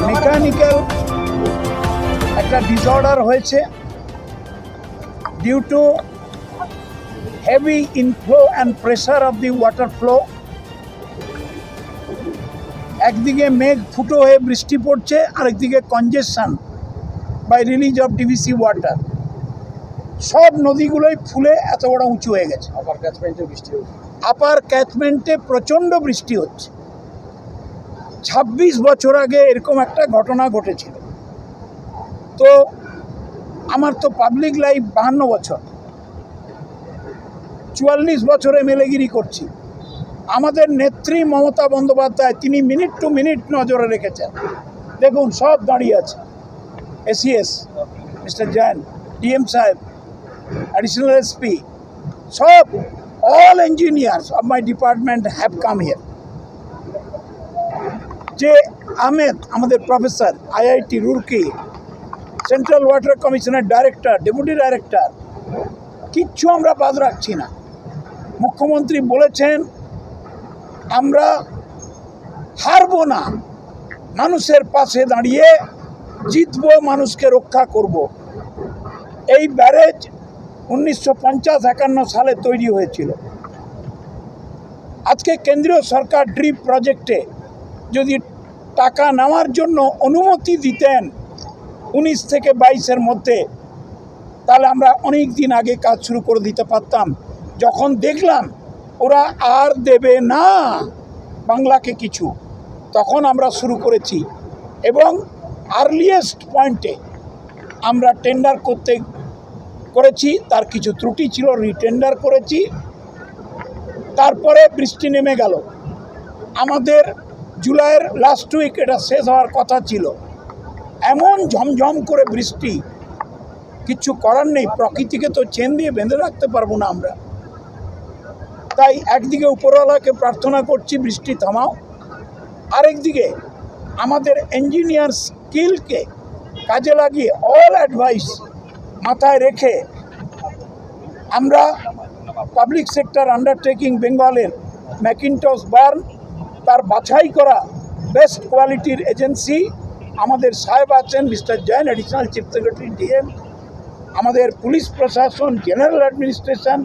Mechanical একটা disorder হয়েছে due to heavy inflow and pressure of the water flow একদিকে মেঘ ফুটো হয়ে বৃষ্টি পড়ছে আরেকদিকে congestion by release of DVC water সব নদীগুলোই ফুলে এত বড় উঁচু হয়ে গেছে। আবার ক্যাচমেন্টে বৃষ্টি হচ্ছে। আপার ক্যাচমেন্টে প্রচণ্ড বৃষ্টি হচ্ছে। ছাব্বিশ বছর আগে এরকম একটা ঘটনা ঘটেছিল। তো আমার তো পাবলিক লাইফ বাহান্ন বছর। চুয়াল্লিশ বছরে মেলেগিরি করছি। আমাদের নেত্রী মমতা বন্দ্যোপাধ্যায় তিনি মিনিট টু মিনিট নজরে রেখেছেন। দেখুন, সব দাঁড়িয়ে আছে। এসিএস মিস্টার জৈন ডিএম সাহেব অ্যাডিশনাল এসপি সব all engineers of my department have come here যে আহমেদ, আমাদের professor, IIT Roorkee, central water কমিশনের ডাইরেক্টর, ডেপুটি ডাইরেক্টর, কিচ্ছু আমরা বাদ রাখছি না। মুখ্যমন্ত্রী বলেছেন, আমরা হারবো না, মানুষের পাশে দাঁড়িয়ে জিতবো, মানুষকে রক্ষা করব। এই ব্যারেজ উনিশশো পঞ্চাশ একান্ন সালে তৈরি হয়েছিল। আজকে কেন্দ্রীয় সরকার ড্রিপ প্রজেক্টে যদি টাকা নেওয়ার জন্য অনুমতি দিতেন উনিশ থেকে বাইশের মধ্যে। তাহলে আমরা অনেক দিন আগে কাজ শুরু করে দিতে পারতাম। যখন দেখলাম ওরা আর দেবে না বাংলাকে কিছু, তখন আমরা শুরু করেছি এবং আর্লিয়েস্ট পয়েন্টে আমরা টেন্ডার করতে করেছি, তার কিছু ত্রুটি ছিল রিটেন্ডার করেছি। তারপরে বৃষ্টি নেমে গেল। আমাদের জুলাইয়ের লাস্ট উইক এটা শেষ হওয়ার কথা ছিল। এমন ঝমঝম করে বৃষ্টি কিচ্ছু করার নেই, প্রকৃতিকে তো চেন দিয়ে বেঁধে রাখতে পারব না আমরা। তাই একদিকে উপরওয়ালাকে প্রার্থনা করছি, বৃষ্টি থামাও। আরেকদিকে আমাদের ইঞ্জিনিয়ার স্কিলকে কাজে লাগিয়ে অল অ্যাডভাইস মাথায় রেখে আমরা পাবলিক সেক্টর আন্ডারটেকিং বেঙ্গলের ম্যাকিনটস বার্ন তার বাছাই করা বেস্ট কোয়ালিটির এজেন্সি আমাদের সাহেব আছেন mister Jain additional chief secretary DM আমাদের পুলিশ প্রশাসন জেনারেল অ্যাডমিনিস্ট্রেশন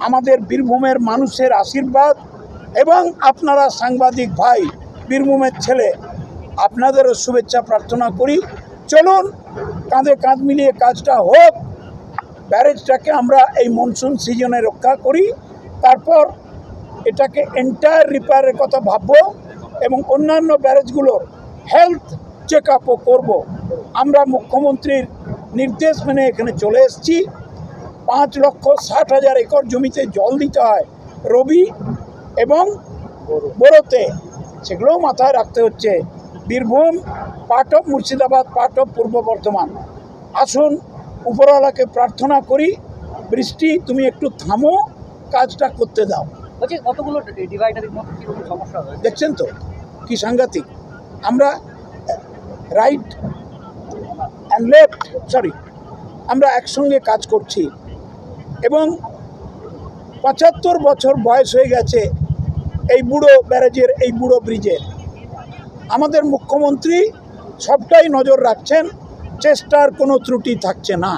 আমাদের বীরভূমের মানুষের আশীর্বাদ এবং আপনারা সাংবাদিক ভাই, বীরভূমের ছেলে, আপনাদেরও শুভেচ্ছা প্রার্থনা করি। চলুন, কাঁধে কাঁধ মিলিয়ে কাজটা হোক। ব্যারেজটাকে আমরা এই মনসুন সিজনে রক্ষা করি। তারপর এটাকে এন্টায়ার রিপেয়ারের কথা ভাববো এবং অন্যান্য ব্যারেজগুলোর হেলথ চেক আপও করব। আমরা মুখ্যমন্ত্রীর নির্দেশ মেনে এখানে চলে এসেছি। পাঁচ লক্ষ ষাট হাজার একর জমিতে জল দিতে হয় রবি এবং বড়োতে সেগুলোও মাথায় রাখতে হচ্ছে। Birbhum, part of Murshidabad, part of Purba Bardhaman. আসুন, উপরওয়ালাকে প্রার্থনা করি, বৃষ্টি, তুমি একটু থামো, কাজটা করতে দাও। হয়েছে দেখছেন তো, কি সাংঘাতিক। আমরা রাইট অ্যান্ড লেফট সরি আমরা একসঙ্গে কাজ করছি। এবং পঁচাত্তর বছর বয়স হয়ে গেছে এই বুড়ো ব্যারেজের, এই বুড়ো ব্রিজের। আমাদের মুখ্যমন্ত্রী সবটাই নজর রাখছেন, চেষ্টার কোনো ত্রুটি থাকছে না।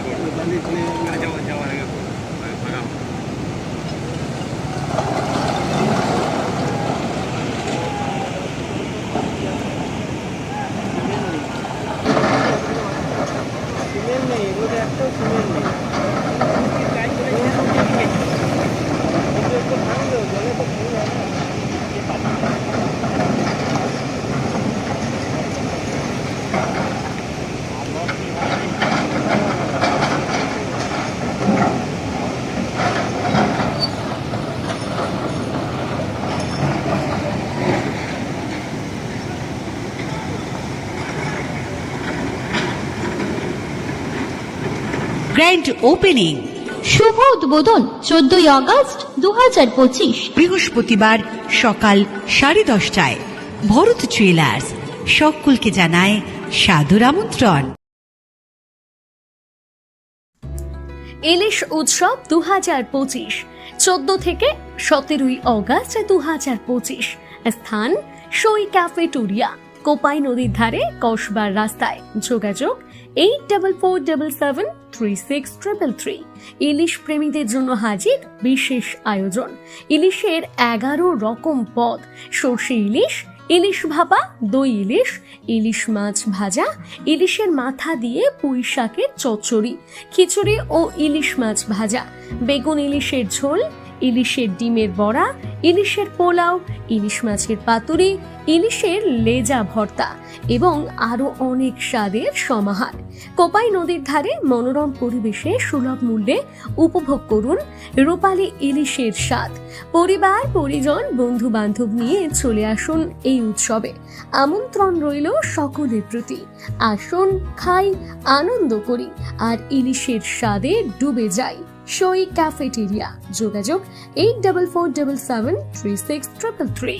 देखो গ্র্যান্ড ওপেনিং শুভ উদ্বোধন চোদ্দই আগস্ট দু হাজার পঁচিশ। বৃহস্পতিবার সকাল সাড়ে দশটায় ভরত জুয়েলার্স সকলকে জানায় সাদর আমন্ত্রণ। ইলিশ উৎসব দু হাজার পঁচিশ চোদ্দ থেকে সতেরোই অগাস্ট দু হাজার পঁচিশ। স্থান সই ক্যাফেটোরিয়া। কোপাই নদীর ধারে, কসবার রাস্তায়। যোগাযোগ eight double four double seven three six triple three ইলিশ প্রেমীদের জন্য হাজির বিশেষ আয়োজন। ইলিশের এগারো রকম পদ। সর্ষে ইলিশ ইলিশ ভাপা, দই ইলিশ ইলিশ মাছ ভাজা, ইলিশের মাথা দিয়ে পুঁই শাকের চচ্চড়ি, খিচুড়ি ও ইলিশ মাছ ভাজা। বেগুন ইলিশের ঝোল ইলিশের ডিমের বড়া, ইলিশের পোলাও, ইলিশ মাছের পাতুরি, ইলিশের লেজা ভর্তা এবং আরও অনেক স্বাদের সমাহার। কোপাই নদীর ধারে মনোরম পরিবেশে সুলভ মূল্যে উপভোগ করুন রূপালী ইলিশের স্বাদ। পরিবার, পরিজন বন্ধু বান্ধব নিয়ে চলে আসুন এই উৎসবে। আমন্ত্রণ রইল সকলের প্রতি। আসুন, খাই, আনন্দ করি আর ইলিশের স্বাদে ডুবে যাই। সই ক্যাফেটেরিয়া যোগাযোগ eight double four double seven three six triple three